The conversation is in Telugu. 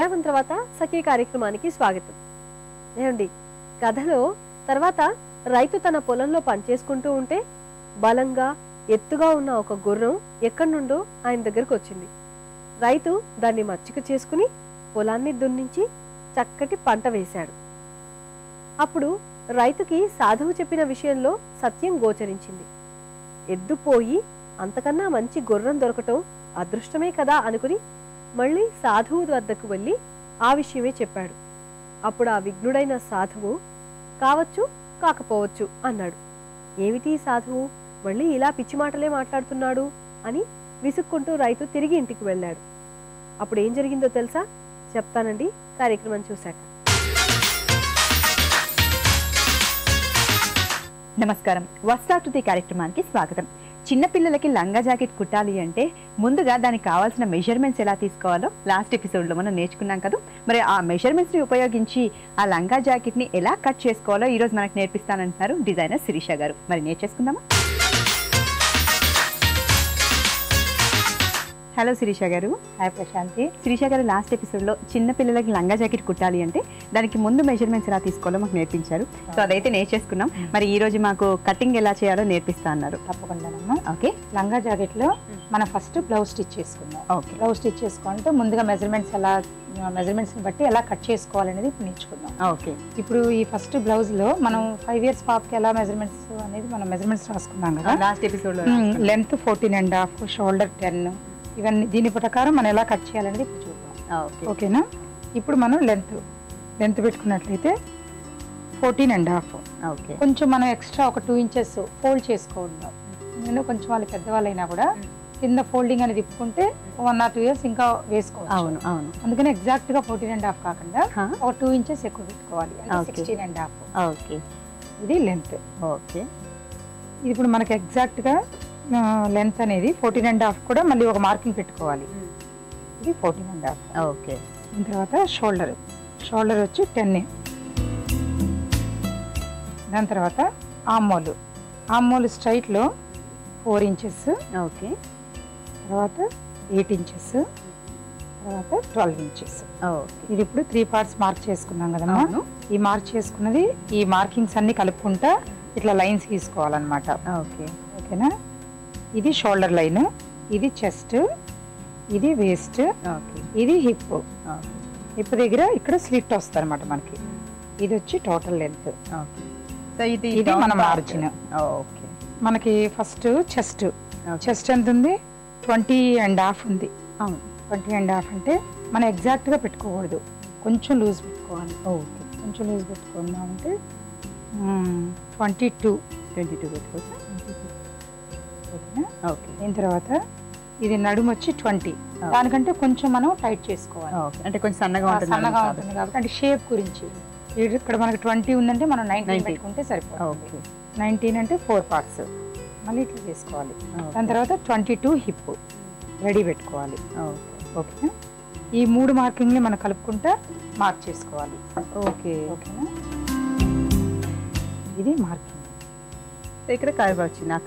విరామం తర్వాత సఖీ కార్యక్రమానికి స్వాగతం. ఏమండి కథలో తర్వాత రైతు తన పొలంలో పనిచేసుకుంటూ ఉంటే బలంగా ఎత్తుగా ఉన్న ఒక గుర్రం ఎక్కడి నుండో ఆయన దగ్గరకు వచ్చింది రైతు దాన్ని మచ్చిక చేసుకుని పొలాన్ని దున్నించి చక్కటి పంట వేశాడు. అప్పుడు రైతుకి సాధువు చెప్పిన విషయంలో సత్యం గోచరించింది. ఎద్దు పోయి అంతకన్నా మంచి గుర్రం దొరకటం అదృష్టమే కదా అనుకుని మళ్ళీ సాధువు వద్దకు వెళ్ళి ఆ విషయమే చెప్పాడు. అప్పుడు ఆ విఘ్నుడైన సాధువు కావచ్చు కాకపోవచ్చు అన్నాడు. ఏమిటి సాధువు మళ్ళీ ఇలా పిచ్చి మాటలే మాట్లాడుతున్నాడు అని విసుక్కుంటూ రైతు తిరిగి ఇంటికి వెళ్ళాడు. అప్పుడు ఏం జరిగిందో తెలుసా? చెప్తానండి కార్యక్రమం చూశాక. నమస్కారం. వస్త్రాకృతి కార్యక్రమానికి స్వాగతం. చిన్నపిల్లలకి లంగా జాకెట్ కుట్టాలి అంటే ముందుగా దానికి కావాల్సిన మెజర్మెంట్స్ ఎలా తీసుకోవాలో లాస్ట్ ఎపిసోడ్లో మనం నేర్చుకున్నాం కదా. మరి ఆ మెజర్మెంట్స్ని ఉపయోగించి ఆ లంగా జాకెట్ని ఎలా కట్ చేసుకోవాలో ఈరోజు మనకు నేర్పిస్తానంటున్నారు డిజైనర్ శిరీష గారు. మరి నేర్చేసుకుందామా? హలో శిరీష గారు. హాయ్ ప్రశాంతి శిరీష గారు లాస్ట్ ఎపిసోడ్లో చిన్న పిల్లలకి లంగా జాకెట్ కుట్టాలి అంటే దానికి ముందు మెజర్మెంట్స్ ఎలా తీసుకోవాలో మాకు నేర్పించారు. సో అదైతే నేర్చేసుకున్నాం. మరి ఈ రోజు మాకు కటింగ్ ఎలా చేయాలో నేర్పిస్తా అన్నారు. తప్పకుండానమ్మా ఓకే లంగా జాకెట్లో మనం ఫస్ట్ బ్లౌజ్ స్టిచ్ చేసుకుందాం. ఓకే బ్లౌజ్ స్టిచ్ చేసుకుంటే ముందుగా మెజర్మెంట్స్ ఎలా మెజర్మెంట్స్ని బట్టి ఎలా కట్ చేసుకోవాలనేది ఇప్పుడు నేర్చుకుందాం. ఓకే ఇప్పుడు ఈ ఫస్ట్ బ్లౌజ్లో మనం ఫైవ్ ఇయర్స్ పాపకి ఎలా మెజర్మెంట్స్ అనేది మనం మెజర్మెంట్స్ రాసుకున్నాం కదా. లాస్ట్ ఎపిసోడ్లో length fourteen and half shoulder ten ఇవన్నీ దీని ప్రకారం మనం ఎలా కట్ చేయాలనేది ఇప్పుడు చూద్దాం. ఓకే. ఓకేనా? ఇప్పుడు మనం లెంత్ లెంత్ పెట్టుకున్నట్లయితే ఫోర్టీన్ అండ్ హాఫ్. ఓకే. కొంచెం మనం ఎక్స్ట్రా ఒక టూ ఇంచెస్ ఫోల్డ్ చేసుకోవడం ఎందుకంటే కొంచెం వాళ్ళు పెద్దవాళ్ళు అయినా కూడా కింద ఫోల్డింగ్ అనేది తిప్పుకుంటే వన్ ఆర్ టూ ఇయర్స్ ఇంకా వేసుకోవచ్చు. అవును అవును. అందుకని ఎగ్జాక్ట్గా ఫోర్టీన్ అండ్ హాఫ్ కాకుండా ఒక టూ ఇంచెస్ ఎక్కువ పెట్టుకోవాలి. Sixteen and half. ఓకే. ఇది లెంత్. ఓకే. ఇది ఇప్పుడు మనకి ఎగ్జాక్ట్గా లెంత్ అనేది ఫోర్టీన్ అండ్ హాఫ్ కూడా మళ్ళీ ఒక మార్కింగ్ పెట్టుకోవాలి. ఇది ఫోర్టీన్ అండ్ హాఫ్ ఓకే. దాని తర్వాత షోల్డర్ షోల్డర్ వచ్చి టెన్ దాని తర్వాత ఆమ్మోలు ఆమ్మోలు స్ట్రైట్లో ఫోర్ ఇంచెస్ ఓకే. తర్వాత ఎయిట్ ఇంచెస్ తర్వాత ట్వెల్వ్ ఇంచెస్ ఓకే. ఇది ఇప్పుడు త్రీ పార్ట్స్ మార్క్ చేసుకున్నాం కదమ్మా? అవును. ఈ మార్క్ చేసుకున్నది ఈ మార్కింగ్స్ అన్ని కలుపుకుంటా ఇట్లా లైన్స్ గీసుకోవాలన్నమాట. ఓకే. ఓకేనా? ఇది షోల్డర్ లైన్ ఇది చెస్ట్ ఇది వేస్ట్ ఓకే ఇది హిప్ హిప్ దగ్గర ఇక్కడ స్లిట్ వస్తుంది అనమాట మనకి. ఇది వచ్చి టోటల్ లెంత్ సో ఇది ఇది మన. మార్జిన్ ఓకే మనకి ఫస్ట్ చెస్ట్. చెస్ట్ ఎంత ఉంది? ట్వంటీ అండ్ హాఫ్ ఉంది. అవును. ట్వంటీ అండ్ హాఫ్ అంటే మనం ఎగ్జాక్ట్గా పెట్టుకోకూడదు. కొంచెం లూజ్ పెట్టుకోవాలి. ఓకే కొంచెం లూజ్ పెట్టుకుందాం అంటే ట్వంటీ టూ ట్వంటీ టూ పెట్టుకోవచ్చా ఓకేనా ఓకే. దీని తర్వాత ఇది నడుము వచ్చి ట్వంటీ దానికంటే కొంచెం మనం టైట్ చేసుకోవాలి. అంటే కొంచెం సన్నగా ఉంటుంది సన్నగా. ఉంటుంది కాబట్టి అంటే షేప్ గురించి. ఇక్కడ మనకి ట్వంటీ ఉందంటే మనం నైన్టీన్ 19. పెట్టుకుంటే సరిపోతుంది. ఓకే. నైన్టీన్ అంటే ఫోర్ పార్ట్స్. మళ్ళీ ఇట్లా చేసుకోవాలి. దాని తర్వాత ట్వంటీ టూ హిప్. రెడీ పెట్టుకోవాలి. ఓకే. ఓకేనా? ఈ మూడు మార్కింగ్ని మనం కలుపుకుంటా మార్క్ చేసుకోవాలి. ఓకే. ఓకేనా? ఇది మార్కింగ్. ఇక్కడ కర్వ్ వచ్చింది ఆ